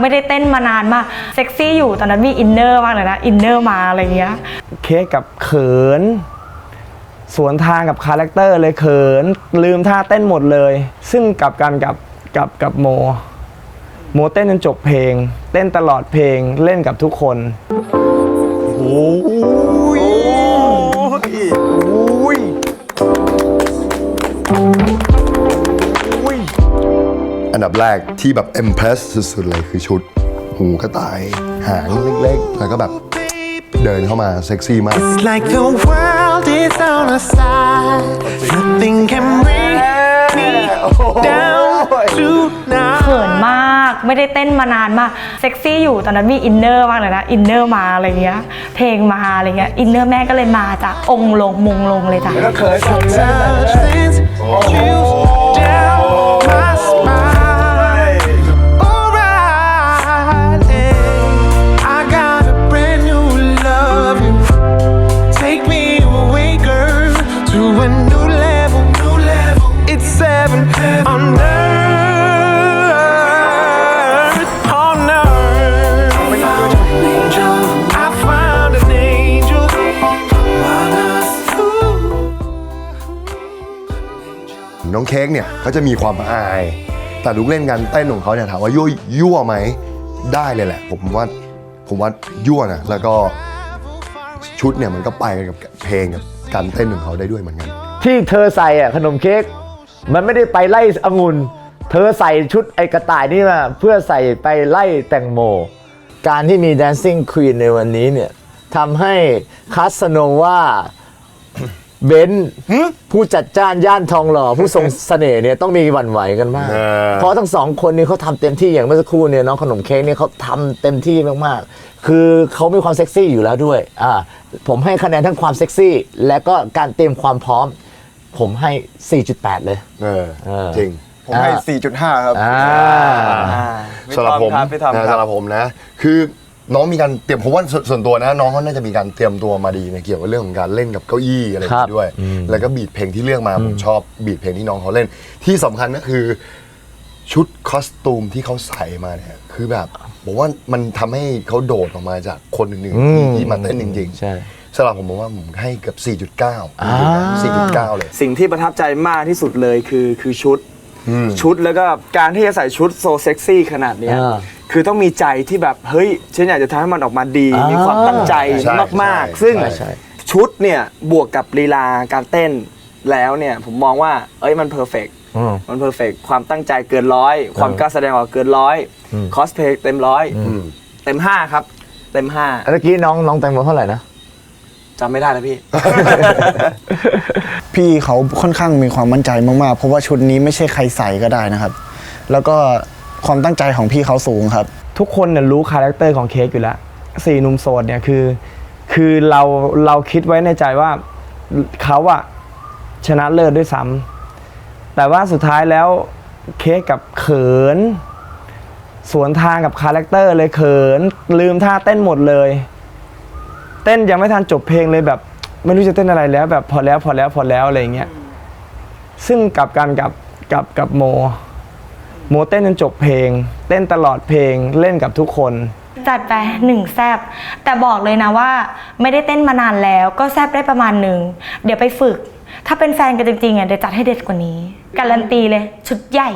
ไม่ได้เต้นมานานมากเซ็กซี่อยู่ตอนนั้นมีอินเนอร์มากเลยนะอินเนอร์มาอะไรเงี้ยเค้กกับเขิน สวนทางกับคาแรคเตอร์เลยเขิน ลืมท่าเต้นหมดเลย ซึ่งกลับกันกับกับกับโม โมเต้นจนจบเพลง เต้นตลอดเพลงเล่นกับทุกคนโอ้ อันดับแรกที่แบบ impress สุดๆเลยคือชุด หูกระต่าย หางเล็กๆ แล้วก็แบบเดินเข้ามาเซ็กซี่มาก It's like the world is on our side. Nothing can bring me down tonight. เขินมากไม่ได้เต้นมานานมาก เซ็กซี่อยู่ตอนนั้นมีอินเนอร์มากเลยนะ อินเนอร์มาอะไรเงี้ย เพลงมาอะไรเงี้ย อินเนอร์แม่ก็เลยมาจ้ะองค์ลงมงลงเลยจ้ะ Touch things you น้องเค้กเนี่ยเขาจะมีความอาย แต่ลูกเล่นกันเต้นของเขาเนี่ยถามว่ายั่วยั่วไหมได้เลยแหละ ผมว่าผมว่ายั่วนะแล้วก็ชุดเนี่ยมันก็ไปกับเพลงกับการเต้นของเขาได้ด้วยเหมือนกัน ที่เธอใส่อะขนมเค้กมันไม่ได้ไปไล่องุ่นเธอใส่ชุดไอ้กระต่ายนี่มาเพื่อใส่ไปไล่แตงโม การที่มี Dancing Queen ในวันนี้เนี่ยทำให้คาสโนว่า เบนซ์ผู้จัดจ้านย่านทองหล่อผู้ทรงเสน่ห์เนี่ยต้องมีหวั่นไหวกันมากเออเพราะทั้งสองคนนี้เขาทำเต็มที่อย่างเมื่อสักครู่เนี่ยน้องขนมเค้กเนี่ยเขาทำเต็มที่มากๆ คือเขามีความเซ็กซี่อยู่แล้วด้วยอ่าผมให้คะแนนทั้งความเซ็กซี่ และก็การเตรียมความพร้อม ผมให้ 4.8 เลย เออเออ จริงผมให้ 4.5 ครับอ่า อ่าพี่สำหรับผมทอครับพี่ทอมนะครับสำหรับผมนะ คือ น้องมีการเตรียมผมว่าส่วนส่วนตัวนะน้องเขาน่าจะมีการเตรียมตัวมาดีในเกี่ยวกับเรื่องของการเล่นกับเก้าอี้อะไรอย่างครันี้บด้วย แล้วก็บีทเพลงที่เลือกมาผมชอบบีทเพลงที่น้องเขาเล่น ที่สำคัญก็คือ ชุดคอสตูมที่เขาใส่มาเนี่ยคือแบบผมว่ามันทำให้เขาโดดออกมาจากคนอื่นๆที่ที่มาเต้นจริงๆใช่ สำหรับผมผมว่าผมให้เกับ4.9อ่า4.9 เลย สิ่งที่ประทับใจมากที่สุดเลยคือคือชุด ชุดแล้วก็การที่จะใส่ชุดโซเซ็กซี่ขนาดเนี้ยอ่า คือต้องมีใจที่แบบเฮ้ยฉันอยากจะทำให้มันออกมาดี อ่ามี มีความตั้งใจใช่มาก ใช่ ๆ ซึ่ง ใช่ใช่ ชุดเนี่ยบวกกับลีลาการเต้นแล้วเนี่ยผมมองว่า เอ้ยมันเพอร์เฟกอืมมันเพอร์เฟกความตั้งใจเกินร้อย ความกล้าแสดงออกเกินร้อยคอสเพลย์เต็มร้อยเต็มห้าครับ เต็มห้าเมื่อกี้น้องน้องแตงโมเท่าไหร่นะ จำไม่ได้แล้วพี่ พี่เขาค่อนข้างมีความมั่นใจมากๆ เพราะว่าชุดนี้ไม่ใช่ใครใส่ก็ได้นะครับ แล้วก็ ความตั้งใจของพี่เขาสูงครับ ทุกคนเนี่ยรู้คาแรคเตอร์ของเค้กอยู่แล้วสี่หนุ่มโสดเนี่ยคือ คือเราเราคิดไว้ในใจว่าเขาอะชนะเลิศด้วยซ้ำแต่ว่าสุดท้ายแล้วเค้กกับเขิน สวนทางกับคาแรคเตอร์เลยเขิน ลืมท่าเต้นหมดเลย เต้นยังไม่ทันจบเพลงเลยแบบ ไม่รู้จะเต้นอะไรแล้ว แบบพอแล้วพอแล้วพอแล้วอะไรอย่างเงี้ยซึ่งกลับกันกับกับกับโม โมเต้นจนจบเพลง เต้นตลอดเพลงเล่นกับทุกคน จัดไปหนึ่งแซบแต่บอกเลยนะว่า ไม่ได้เต้นมานานแล้วก็แซบได้ประมาณหนึ่ง เดี๋ยวไปฝึก ถ้าเป็นแฟนกันจริงๆอะเดี๋ยวจัดให้เด็ดกว่านี้ การันตีเลย ชุดใหญ่